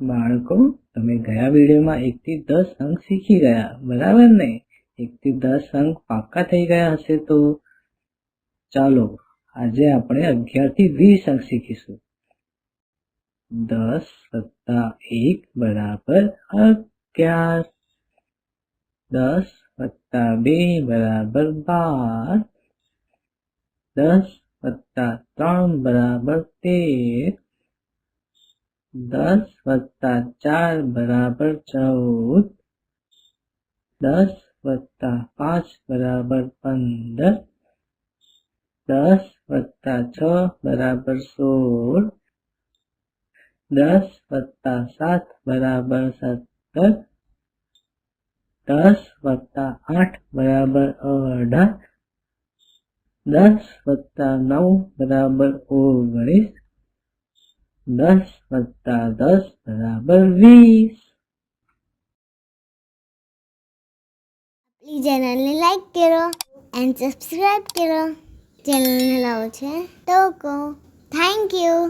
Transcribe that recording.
બાળકો, તમે ગયા વિડીયોમાં એકથી દસ અંક શીખી ગયા, બરાબર ને? એકથી દસ અંક પાક્કા થઈ ગયા હશે તો ચાલો, આજે આપણે અગિયારથી વીસ અંક શીખીશું. દસ વત્તા એક બરાબર અગિયાર. દસ વત્તા બે બરાબર બાર. દસ વત્તા ત્રણ બરાબર તેર. દસ વત્તા ચાર બરાબર ચૌદ દસ વત્તા પાંચ બરાબર પંદર દસ વત્તા છ બરાબર સોળ દસ વત્તા સાત બરાબર સત્તર દસ વત્તા આઠ બરાબર અઢાર દસ વત્તા નવ બરાબર ઓગણીસ દસ વત્તા દસ બરાબર વીસ આપણી ચેનલને લાઈક કરો એન્ડ સબસ્ક્રાઈબ કરો. ચેનલને લાવો છે તો કહો. Thank you